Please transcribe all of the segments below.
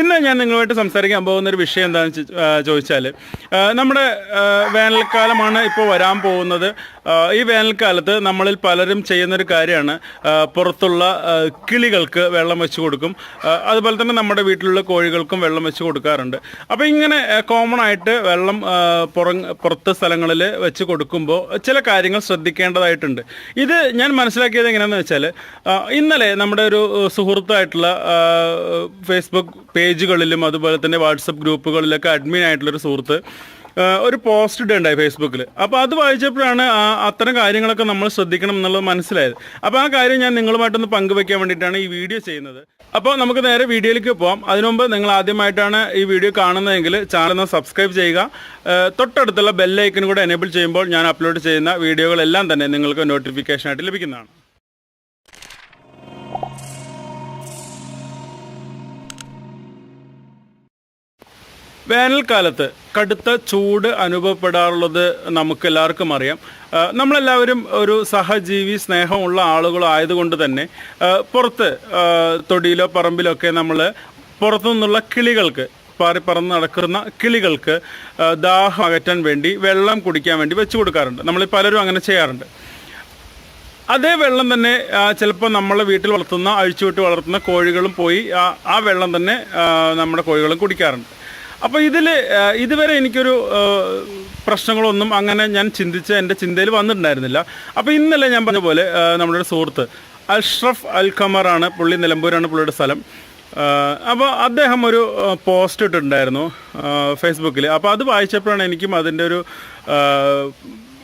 ഇന്ന് ഞാൻ നിങ്ങളുമായിട്ട് സംസാരിക്കാൻ പോകുന്ന ഒരു വിഷയം എന്താണെന്ന് ചോദിച്ചാൽ നമ്മുടെ വേനൽക്കാലമാണ് ഇപ്പോൾ വരാൻ പോകുന്നത്. ഈ വേനൽക്കാലത്ത് നമ്മളിൽ പലരും ചെയ്യുന്നൊരു കാര്യമാണ് പുറത്തുള്ള കിളികൾക്ക് വെള്ളം വെച്ച് കൊടുക്കും. അതുപോലെ തന്നെ നമ്മുടെ വീട്ടിലുള്ള കോഴികൾക്കും വെള്ളം വെച്ച് കൊടുക്കാറുണ്ട്. അപ്പോൾ ഇങ്ങനെ കോമൺ ആയിട്ട് വെള്ളം പുറം പുറത്ത് സ്ഥലങ്ങളിൽ വെച്ച് കൊടുക്കുമ്പോൾ ചില കാര്യങ്ങൾ ശ്രദ്ധിക്കേണ്ടതായിട്ടുണ്ട്. ഇത് ഞാൻ മനസ്സിലാക്കിയത് എങ്ങനെയാണെന്ന് വെച്ചാൽ ഇന്നലെ നമ്മുടെ ഒരു സുഹൃത്തായിട്ടുള്ള ഫേസ്ബുക്ക് പേജുകളിലും അതുപോലെ തന്നെ വാട്സപ്പ് ഗ്രൂപ്പുകളിലൊക്കെ അഡ്മിൻ ആയിട്ടുള്ളൊരു സുഹൃത്ത് ഒരു പോസ്റ്റ് ഇടുണ്ടായി ഫേസ്ബുക്കിൽ അപ്പോൾ അത് വായിച്ചപ്പോഴാണ് അത്തരം കാര്യങ്ങളൊക്കെ നമ്മൾ ശ്രദ്ധിക്കണം എന്നുള്ളത് മനസ്സിലായത്. അപ്പോൾ ആ കാര്യം ഞാൻ നിങ്ങളുമായിട്ടൊന്ന് പങ്കുവെക്കാൻ വേണ്ടിയിട്ടാണ് ഈ വീഡിയോ ചെയ്യുന്നത്. അപ്പോൾ നമുക്ക് നേരെ വീഡിയോയിലേക്ക് പോകാം അതിനുമുമ്പ് നിങ്ങൾ ആദ്യമായിട്ടാണ് ഈ വീഡിയോ കാണുന്നതെങ്കിൽ ചാനൽ സബ്സ്ക്രൈബ് ചെയ്യുക. തൊട്ടടുത്തുള്ള ബെല്ലൈക്കൻ കൂടെ എനേബിൾ ചെയ്യുമ്പോൾ ഞാൻ അപ്ലോഡ് ചെയ്യുന്ന വീഡിയോകളെല്ലാം തന്നെ നിങ്ങൾക്ക് നോട്ടിഫിക്കേഷനായിട്ട് ലഭിക്കുന്നതാണ്. വേനൽക്കാലത്ത് കടുത്ത ചൂട് അനുഭവപ്പെടാറുള്ളത് നമുക്ക് എല്ലാവർക്കും അറിയാം നമ്മളെല്ലാവരും ഒരു സഹജീവി സ്നേഹമുള്ള ആളുകളായതുകൊണ്ട് തന്നെ പുറത്ത് തൊടിയിലോ പറമ്പിലോ ഒക്കെ നമ്മൾ പുറത്തു നിന്നുള്ള കിളികൾക്ക് പാറി പറന്ന് നടക്കുന്ന കിളികൾക്ക് ദാഹം അകറ്റാൻ വേണ്ടി വെള്ളം കുടിക്കാൻ വേണ്ടി വെച്ച് കൊടുക്കാറുണ്ട്. നമ്മൾ പലരും അങ്ങനെ ചെയ്യാറുണ്ട്. അതേ വെള്ളം തന്നെ ചിലപ്പോൾ നമ്മളെ വീട്ടിൽ വളർത്തുന്ന അഴിച്ചുവിട്ട് വളർത്തുന്ന കോഴികളും പോയി ആ വെള്ളം തന്നെ നമ്മുടെ കോഴികളും കുടിക്കാറുണ്ട്. അപ്പോൾ ഇതിൽ ഇതുവരെ എനിക്കൊരു പ്രശ്നങ്ങളൊന്നും അങ്ങനെ ഞാൻ ചിന്തിച്ച് എന്റെ ചിന്തയിൽ വന്നിട്ടുണ്ടായിരുന്നില്ല. അപ്പോൾ ഇന്നലെ ഞാൻ പറഞ്ഞ പോലെ നമ്മുടെ സുഹൃത്ത് അഷ്റഫ് അൽ ഖമറാണ് പുള്ളി നിലമ്പൂരാണ് പുള്ളിയുടെ സ്ഥലം. അപ്പോൾ അദ്ദേഹം ഒരു പോസ്റ്റ് ഇട്ടിട്ടുണ്ടായിരുന്നു ഫേസ്ബുക്കിൽ അപ്പോൾ അത് വായിച്ചപ്പോഴാണ് എനിക്കും അതിന്റെ ഒരു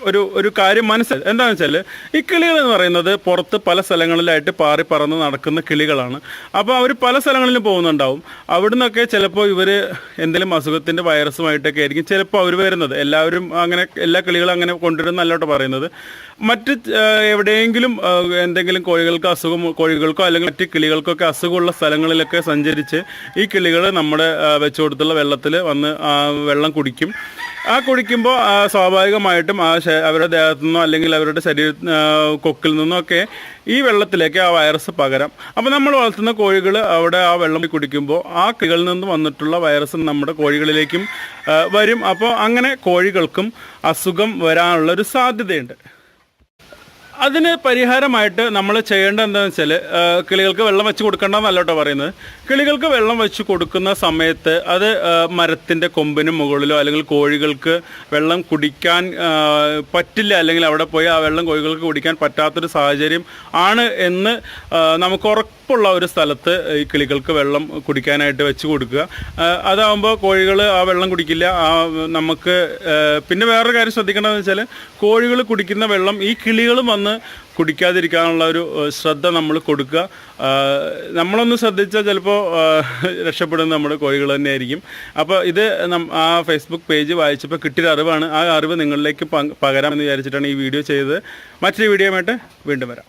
ഒരു ഒരു കാര്യം മനസ്സിൽ എന്താണെന്ന് വെച്ചാൽ ഈ കിളികൾ എന്ന് പറയുന്നത് പുറത്ത് പല സ്ഥലങ്ങളിലായിട്ട് പാറി പറന്ന് നടക്കുന്ന കിളികളാണ്. അപ്പോൾ അവർ പല സ്ഥലങ്ങളിലും പോകുന്നുണ്ടാവും. അവിടുന്നൊക്കെ ചിലപ്പോൾ ഇവർ എന്തെങ്കിലും അസുഖത്തിന്റെ വൈറസുമായിട്ടൊക്കെ ആയിരിക്കും ചിലപ്പോൾ അവർ വരുന്നത്. എല്ലാവരും അങ്ങനെ എല്ലാ കിളികളും അങ്ങനെ കൊണ്ടുവരുന്നല്ലോട്ട് പറയുന്നത്. മറ്റ് എവിടെയെങ്കിലും എന്തെങ്കിലും കോഴികൾക്ക് അസുഖം കോഴികൾക്കോ അല്ലെങ്കിൽ മറ്റ് കിളികൾക്കൊക്കെ അസുഖമുള്ള സ്ഥലങ്ങളിലൊക്കെ സഞ്ചരിച്ച് ഈ കിളികൾ നമ്മുടെ വെച്ചുകൊടുത്തുള്ള വെള്ളത്തിൽ വന്ന് വെള്ളം കുടിക്കും. ആ കുടിക്കുമ്പോൾ സ്വാഭാവികമായിട്ടും ആ അവരുടെ ദേഹത്തു നിന്നോ അല്ലെങ്കിൽ അവരുടെ ശരീര കൊക്കിൽ നിന്നോ ഒക്കെ ഈ വെള്ളത്തിലേക്ക് ആ വൈറസ് പകരാം. അപ്പോൾ നമ്മൾ വളർത്തുന്ന കോഴികൾ അവിടെ ആ വെള്ളം കുടിക്കുമ്പോൾ ആ കിളികളിൽ നിന്ന് വന്നിട്ടുള്ള വൈറസ് നമ്മുടെ കോഴികളിലേക്കും വരും. അപ്പോൾ അങ്ങനെ കോഴികൾക്കും അസുഖം വരാനുള്ള ഒരു സാധ്യതയുണ്ട്. അതിന് പരിഹാരമായിട്ട് നമ്മൾ ചെയ്യേണ്ട എന്താണെന്ന് വെച്ചാൽ കിളികൾക്ക് വെള്ളം വെച്ച് കൊടുക്കേണ്ടെന്നല്ല കേട്ടോ പറയുന്നത്. കിളികൾക്ക് വെള്ളം വെച്ച് കൊടുക്കുന്ന സമയത്ത് അത് മരത്തിന്റെ കൊമ്പിന് മുകളിലോ അല്ലെങ്കിൽ കോഴികൾക്ക് വെള്ളം കുടിക്കാൻ പറ്റില്ല അല്ലെങ്കിൽ അവിടെ പോയി ആ വെള്ളം കോഴികൾക്ക് കുടിക്കാൻ പറ്റാത്തൊരു സാഹചര്യം ആണ് എന്ന് നമുക്ക് ഉറപ്പുള്ള ഒരു സ്ഥലത്ത് ഈ കിളികൾക്ക് വെള്ളം കുടിക്കാനായിട്ട് വെച്ച് കൊടുക്കുക. അതാകുമ്പോൾ കോഴികൾ ആ വെള്ളം കുടിക്കില്ല. ആ നമുക്ക് പിന്നെ വേറൊരു കാര്യം ശ്രദ്ധിക്കേണ്ടതെന്ന് വെച്ചാൽ കോഴികൾ കുടിക്കുന്ന വെള്ളം ഈ കിളികളും വന്ന് കുടിക്കാതിരിക്കാനുള്ള ഒരു ശ്രദ്ധ നമ്മൾ കൊടുക്കുക. നമ്മളൊന്ന് ശ്രദ്ധിച്ചാൽ ചിലപ്പോൾ രക്ഷപ്പെടുന്നത് നമ്മുടെ കോഴികൾ തന്നെയായിരിക്കും. അപ്പോൾ ഇത് ആ ഫേസ്ബുക്ക് പേജ് വായിച്ചപ്പോൾ കിട്ടിയൊരു അറിവാണ്. ആ അറിവ് നിങ്ങളിലേക്ക് പകരാമെന്ന് വിചാരിച്ചിട്ടാണ് ഈ വീഡിയോ ചെയ്തത്. മറ്റൊരു വീഡിയോ ആയിട്ട് വീണ്ടും വരാം.